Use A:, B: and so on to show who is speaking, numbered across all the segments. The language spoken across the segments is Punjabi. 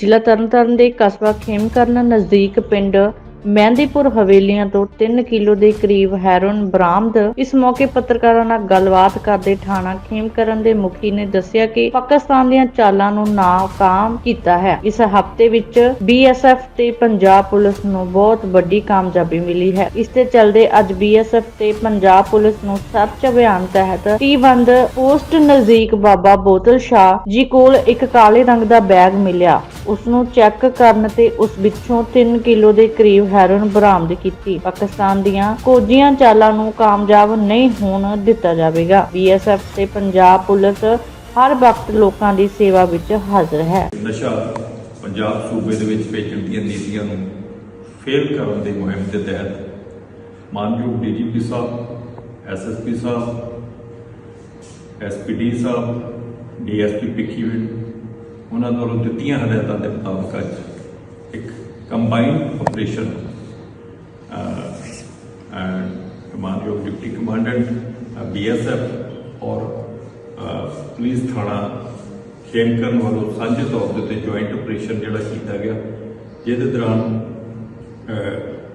A: ਜ਼ਿਲ੍ਹਾ ਤਰਨਤਾਰਨ ਦੇ ਕਸਬਾ ਖੇਮਕਰਨ ਨਜ਼ਦੀਕ ਪਿੰਡ ਮਹਿੰਦੀਪੁਰ ਹਵੇਲੀਆਂ ਤੋਂ 3 ਕਿਲੋ ਦੇ ਕਰੀਬ ਹੈਰੋਨ ਬਰਾਮਦ। ਇਸ ਮੌਕੇ ਪੱਤਰਕਾਰਾਂ ਨਾਲ ਗੱਲਬਾਤ ਕਰਦੇ ਥਾਣਾ ਖੇਮਕਰਨ ਦੇ ਮੁਖੀ ਨੇ ਦੱਸਿਆ ਕਿ ਪਾਕਿਸਤਾਨ ਦੀਆਂ ਚਾਲਾਂ ਨੂੰ ਨਾਕਾਮ ਕੀਤਾ ਹੈ। ਇਸ ਹਫ਼ਤੇ ਵਿੱਚ ਬੀਐਸਐਫ ਤੇ ਪੰਜਾਬ ਪੁਲਿਸ ਨੂੰ ਬਹੁਤ ਵੱਡੀ ਕਾਮਯਾਬੀ ਮਿਲੀ ਹੈ। ਇਸ ਦੇ ਚਲਦੇ ਅੱਜ ਬੀਐਸਐਫ ਤੇ ਪੰਜਾਬ ਪੁਲਿਸ ਨੂੰ ਸਰਚ ਅਭਿਆਨ ਤਹਿਤ ਤੀਵੰਦ ਪੋਸਟ ਨਜ਼ਦੀਕ ਬਾਬਾ ਬੋਤਲ ਸ਼ਾਹ ਜੀ ਕੋਲ ਇੱਕ ਕਾਲੇ ਰੰਗ ਦਾ ਬੈਗ ਮਿਲਿਆ। ਉਸ ਨੂੰ ਚੈੱਕ ਕਰਨ ਤੇ ਉਸ ਵਿੱਚੋਂ 3 ਕਿਲੋ ਦੇ ਕਰੀਬ ਹੈਰੋਇਨ ਬਰਾਮਦ ਕੀਤੀ। ਪਾਕਿਸਤਾਨ ਦੀਆਂ ਕੋਝੀਆਂ ਚਾਲਾਂ ਨੂੰ ਕਾਮਯਾਬ ਨਹੀਂ ਹੋਣ ਦਿੱਤਾ ਜਾਵੇਗਾ। ਬੀਐਸਐਫ ਤੇ ਪੰਜਾਬ ਪੁਲਿਸ ਹਰ ਵਕਤ ਲੋਕਾਂ ਦੀ ਸੇਵਾ ਵਿੱਚ ਹਾਜ਼ਰ ਹੈ।
B: ਨਸ਼ਾ ਪੰਜਾਬ ਸੂਬੇ ਦੇ ਵਿੱਚ ਵੇਚਣ ਦੀਆਂ ਨੀਤੀਆਂ ਨੂੰ ਫੇਲ ਕਰਨ ਦੀ ਮੁਹਿੰਮ ਦੇ ਤਹਿਤ ਮਾਨਯੋਗ ਡੀਜੀਪੀ ਸਾਹਿਬ ਐਸਐਸਪੀ ਸਾਹਿਬ ਐਸਪੀਡੀ ਸਾਹਿਬ ਡੀਐਸਪੀ ਭਿੱਖੀਵਿੰਡ, ਉਹਨਾਂ ਵੱਲੋਂ ਦਿੱਤੀਆਂ ਹਦਾਇਤਾਂ ਦੇ ਮੁਤਾਬਕ ਅੱਜ ਇੱਕ ਕੰਬਾਈਨਡ ਆਪਰੇਸ਼ਨ ਐਂਡ ਮਾਨਯੋਗ ਡਿਪਟੀ ਕਮਾਂਡੈਂਟ ਬੀਐਸਐਫ ਔਰ ਅ, ਪੁਲਿਸ ਥਾਣਾ ਖੇਮਕਰਨ ਵੱਲੋਂ ਸਾਂਝੇ ਤੌਰ ਦੇ ਉੱਤੇ ਜੁਆਇੰਟ ਆਪਰੇਸ਼ਨ ਜਿਹੜਾ ਕੀਤਾ ਗਿਆ ਜਿਹਦੇ ਦੌਰਾਨ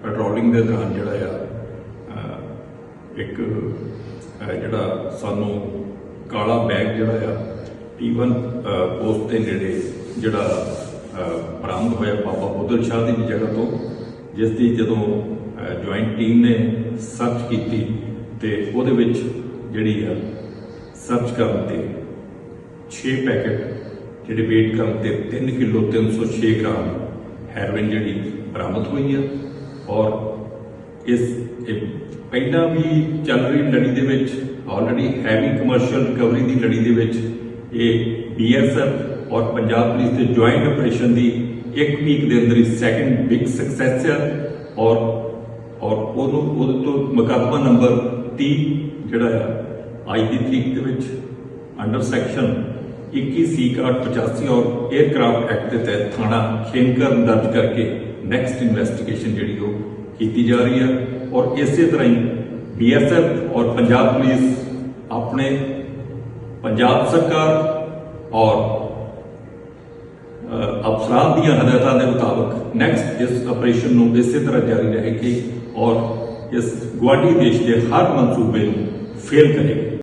B: ਪੈਟਰੋਲਿੰਗ ਦੇ ਦੌਰਾਨ ਜਿਹੜਾ ਆ ਇੱਕ ਜਿਹੜਾ ਸਾਨੂੰ ਕਾਲਾ ਬੈਗ ਜਿਹੜਾ ਆ T1 ਪੋਸਟ ਦੇ ਨੇੜੇ ਜਿਹੜਾ ਬਰਾਮਦ ਹੋਇਆ ਬਾਬਾ ਬੁੱਧਲ ਸ਼ਾਹ ਦੀ ਜਗ੍ਹਾ ਤੋਂ, ਜਿਸ ਦੀ ਜਦੋਂ ਜੁਆਇੰਟ ਟੀਮ ਨੇ ਸਰਚ ਕੀਤੀ ਤੇ ਉਹਦੇ ਵਿੱਚ ਜਿਹੜੀ ਆ ਸਰਚ ਕਰਨ ਤੇ 6 ਪੈਕੇਟ, ਜਿਹੜੇ weight ਕਰਨ ਤੇ 3 ਕਿਲੋ 306 ਗ੍ਰਾਮ ਹੈਰੋਇਨ ਜਿਹੜੀ ਬਰਾਮਦ ਹੋਈ ਆ। ਔਰ ਇਸ ਪਹਿਲਾਂ ਵੀ ਚੱਲ ਰਹੀ ਲੜੀ ਦੇ ਵਿੱਚ ਆਲਰੇਡੀ ਹੈਵੀ ਕਮਰਸ਼ੀਅਲ ਰਿਕਵਰੀ ਦੀ ਲੜੀ ਦੇ ਵਿੱਚ ਇਹ ਬੀਐਸਐਫ ਔਰ ਪੰਜਾਬ ਪੁਲਿਸ ਦੇ ਜੁਆਇੰਟ ਆਪਰੇਸ਼ਨ ਦੀ ਇੱਕ ਵੀਕ ਦੇ ਅੰਦਰ ਹੀ ਸੈਕੰਡ ਬਿਗ ਸਕਸੈਸ ਹੈ ਔਰ ਔਰ ਉਹਨੂੰ, ਉਹਦੇ ਤੋਂ ਮੁਕੱਦਮਾ ਨੰਬਰ 30 ਜਿਹੜਾ ਆ, ਅੱਜ ਦੀ ਤਰੀਕ ਦੇ ਵਿੱਚ ਅੰਡਰ ਸੈਕਸ਼ਨ 21 ਸੀ 85 ਔਰ 에ਅਰਕ੍ਰਾਫਟ ਐਕਟ ਦੇ ਤਹਿਤ ਥਾਣਾ ਖੇਮਕਰ ਦਰਜ ਕਰਕੇ ਨੈਕਸਟ ਇਨਵੈਸਟੀਗੇਸ਼ਨ ਜਿਹੜੀ ਉਹ ਕੀਤੀ ਜਾ ਰਹੀ ਹੈ ਔਰ ਇਸੇ ਤਰ੍ਹਾਂ ਹੀ ਬੀਐਸਐਫ ਔਰ ਪੰਜਾਬ ਪੁਲਿਸ ਆਪਣੇ ਪੰਜਾਬ ਸਰਕਾਰ ਔਰ ਅਫਸਰਾਂ ਦੀਆਂ ਹਦਾਇਤਾਂ ਦੇ ਮੁਤਾਬਕ ਨੈਕਸਟ ਇਸ ਆਪਰੇਸ਼ਨ ਨੂੰ ਇਸੇ ਤਰ੍ਹਾਂ ਜਾਰੀ ਰਹੇਗੀ ਔਰ ਇਸ ਗੁਆਂਢੀ ਦੇਸ਼ ਦੇ ਹਰ ਮਨਸੂਬੇ ਨੂੰ ਫੇਲ ਕਰੇਗੀ।